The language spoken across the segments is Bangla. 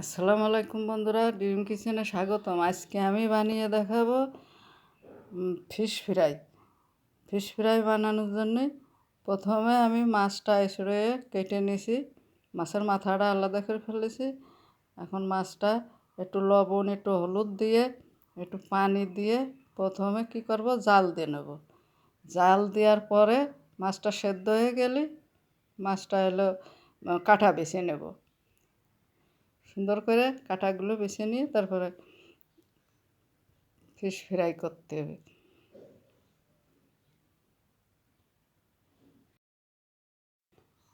আসসালামু আলাইকুম বন্ধুরা ড্রিম কিচেনে স্বাগতম। আজকে আমি বানিয়ে দেখাবো ফিশ ফ্রাই। ফিশ ফ্রাই বানানোর জন্যে প্রথমে আমি মাছটা এসড়ে কেটে নিয়েছি। মাছের মাথাটা আলাদা করে ফেলেছি। এখন মাছটা একটু লবণ, একটু হলুদ দিয়ে, একটু পানি দিয়ে প্রথমে কি করব, জাল দিয়ে নেব। জাল দেওয়ার পরে মাছটা সেদ্ধ হয়ে গেলে মাছটা এলো, কাঁটা বেছে নেব। সুন্দর করে কাটাগুলো বেছে নিয়ে তারপরে ফিশ ফ্রাই করতে হবে।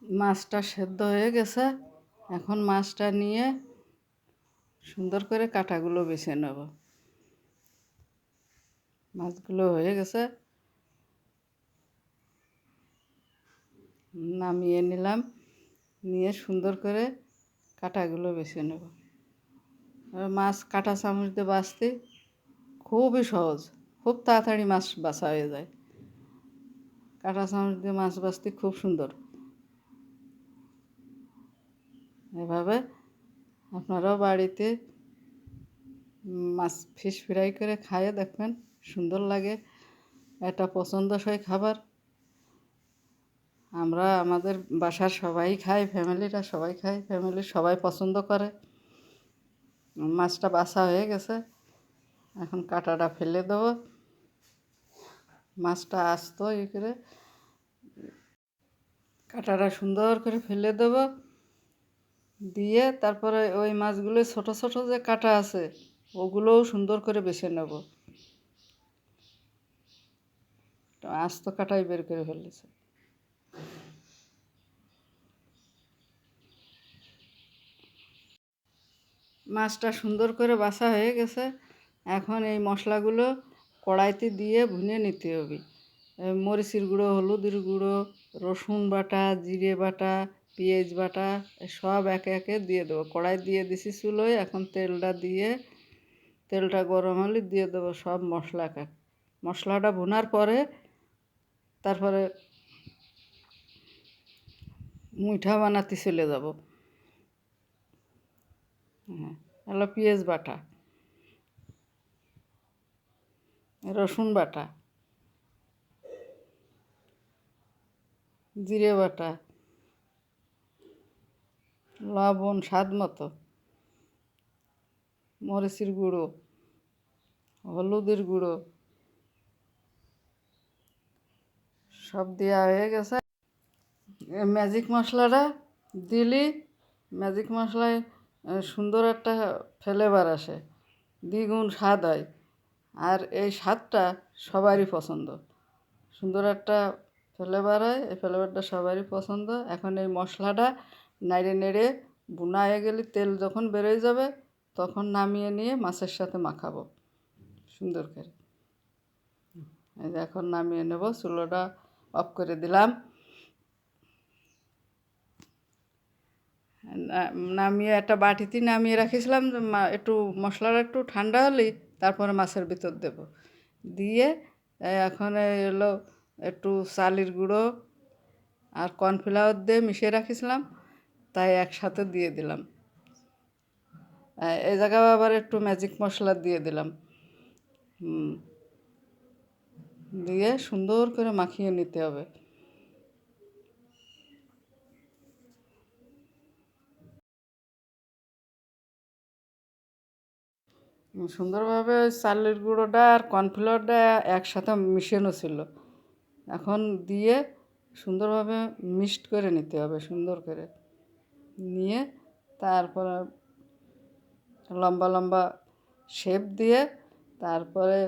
মাছটা সেদ্ধ হয়ে গেছে। এখন মাছটা নিয়ে সুন্দর করে কাটাগুলো বেছে নেব। মাছগুলো হয়ে গেছে। নামিয়ে নিলাম। নিয়ে সুন্দর করে কাটাগুলো বেছে নেব। মাছ কাঁটা চামচ দিয়ে বাছতে খুবই সহজ, খুব তাড়াতাড়ি মাছ বাছা হয়ে যায়। কাঁটা চামচ দিয়ে মাছ বাছতে খুব সুন্দর। এভাবে আপনারাও বাড়িতে মাছ ফিশ ফ্রাই করে খাইয়ে দেখবেন, সুন্দর লাগে। এটা পছন্দসই খাবার। আমরা আমাদের বাসার সবাই খাই, ফ্যামিলিরা সবাই খাই ফ্যামিলির সবাই পছন্দ করে। মাছটা বাসা হয়ে গেছে। এখন কাটাটা ফেলে দেবো। মাছটা আসতো ই করে কাটাটা সুন্দর করে ফেলে দেবো। দিয়ে তারপরে ওই মাছগুলো ছোট ছোট যে কাটা আছে, ওগুলোও সুন্দর করে বেছে নেব। আস্ত কাটাই বের করে ফেলেছে। মাছটা সুন্দর করে বাছা হয়ে গেছে। এখন এই মশলাগুলো কড়াইতে দিয়ে ভুনে নিতে হবে। মরিচের গুঁড়ো, হলুদের গুঁড়ো, রসুন বাটা, জিরে বাটা, পেঁয়াজ বাটা সব একে একে দিয়ে দেবো। কড়াই দিয়ে দিছি চুলোয়, এখন তেলটা দিয়ে, তেলটা গরম হলে দিয়ে দেবো সব মশলাকে। মশলাটা ভুনার পরে, তারপরে মুইঠা বানাতে চলে যাব। হ্যাঁ হলো পেঁয়াজ বাটা, রসুন বাটা, জিরে বাটা, লবণ স্বাদ মতো, মরিচের গুঁড়ো, হলুদের গুঁড়ো, সব দেওয়া হয়ে গেছে। ম্যাজিক মশলাটা দিলি ম্যাজিক মশলায় সুন্দর একটা ফ্লেভার আসে। দ্বিগুণ স্বাদ হয়। আর এই স্বাদটা সবারই পছন্দ। সুন্দর একটা ফ্লেভার হয়, এই ফ্লেভারটা সবারই পছন্দ। এখন এই মশলাটা নেড়ে নেড়ে বোনা হয়ে গেলে তেল যখন বেরোয় যাবে, তখন নামিয়ে নিয়ে মাছের সাথে মাখাবো। সুন্দর করে। এখন নামিয়ে নেব, চুলোটা অফ করে দিলাম। নামিয়ে একটা বাটিতে নামিয়ে রাখিছিলাম একটু মশলাটা একটু ঠান্ডা হলেই তারপরে মাছের ভিতর দেব। দিয়ে এখন এলো একটু চালের গুঁড়ো আর কর্নফ্লাওয়ার দিয়ে মিশিয়ে রাখিছিলাম, তাই একসাথে দিয়ে দিলাম। এই জায়গায় আবার একটু ম্যাজিক মশলা দিয়ে দিলাম। দিয়ে সুন্দর করে মাখিয়ে নিতে হবে। সুন্দরভাবে চালের গুঁড়োটা আর কর্নফ্লাওয়ারটা একসাথে মিশানো ছিল। এখন দিয়ে সুন্দরভাবে মিক্সড করে নিতে হবে, সুন্দর করে। নিয়ে তারপরে লম্বা লম্বা শেপ দিয়ে তারপরে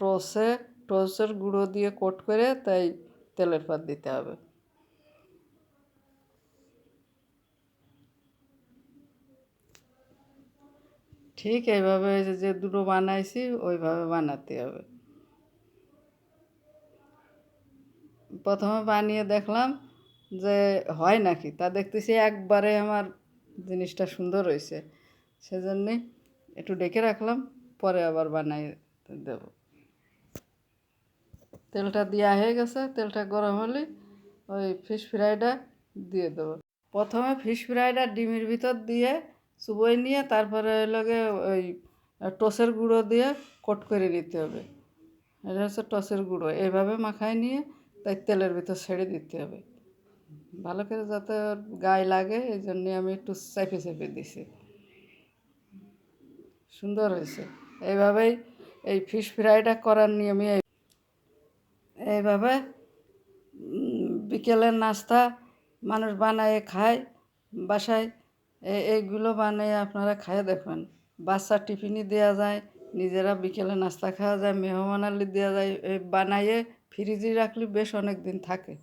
টোসে, টোসের গুঁড়ো দিয়ে কোট করে তাই তেলের পাত দিতে হবে। ঠিক এইভাবে হয়েছে যে দুটো বানাইছি, ওইভাবে বানাতে হবে। প্রথমে বানিয়ে দেখলাম যে, হয় নাকি? তা দেখতেছি একবারে আমার জিনিসটা সুন্দর হয়েছে সেজন্যে একটু ডেকে রাখলাম, পরে আবার বানাই দেব। তেলটা দেওয়া হয়ে গেছে, তেলটা গরম হলে ওই ফিশ ফ্রাইটা দিয়ে দেবো। প্রথমে ফিশ ফ্রাইটা ডিমের ভিতর দিয়ে চুবোই নিয়ে তারপরে লগে ওই টসের গুঁড়ো দিয়ে কোট করে নিতে হবে। এটা হচ্ছে টসের গুঁড়ো। এইভাবে মাখায় নিয়ে তাই তেলের ভিতর ছেড়ে দিতে হবে। ভালো করে যাতে গায়ে লাগে, এই জন্যে আমি একটু চেপে চেপে দিছি। সুন্দর হয়েছে। এইভাবেই এই ফিশ ফ্রাইটা করার নিয়মই এই- এইভাবে বিকেলের নাস্তা মানুষ বানায়, খায়, বাসায় এইগুলো বানিয়ে আপনারা খায় দেখবেন। বাচ্চা টিফিনই দেওয়া যায়, নিজেরা বিকেলে নাস্তা খাওয়া যায়, মেহমান আলি দেওয়া যায় এই বানাইয়ে ফ্রিজে রাখলে বেশ অনেক দিন থাকে,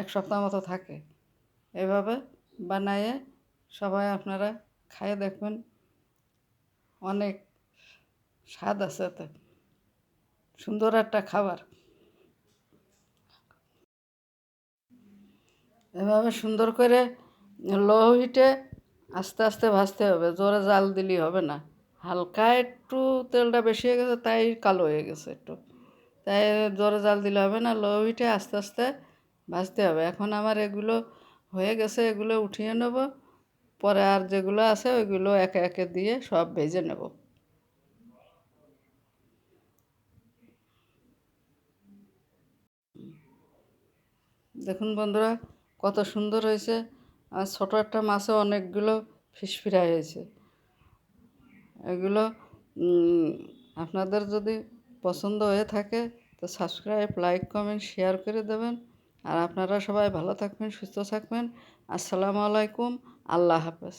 এক সপ্তাহ মতো থাকে। এভাবে বানাইয়ে সবাই আপনারা খায় দেখবেন, অনেক স্বাদ আছে এতে। সুন্দর একটা খাবার। এভাবে সুন্দর করে লো হিটে আস্তে আস্তে ভাজতে হবে, জোরে জাল দিলেই হবে না। হালকা একটু তেলটা বেশি হয়ে গেছে, তাই কালো হয়ে গেছে একটু। তাই জোরে জাল দিলে হবে না, লো হিটে আস্তে আস্তে ভাজতে হবে। এখন আমার এগুলো হয়ে গেছে, এগুলো উঠিয়ে নেব। পরে আর যেগুলো আছে ওইগুলো একে একে দিয়ে সব ভেজে নেব। দেখুন বন্ধুরা, কত সুন্দর হয়েছে। আর ছোটো একটা মাছে অনেকগুলো ফিশ ফ্রাই হয়েছে। এগুলো আপনাদের যদি পছন্দ হয়ে থাকে, তো সাবস্ক্রাইব লাইক কমেন্ট শেয়ার করে দেবেন। আর আপনারা সবাই ভালো থাকবেন, সুস্থ থাকবেন। আসসালামু আলাইকুম, আল্লাহ হাফেজ।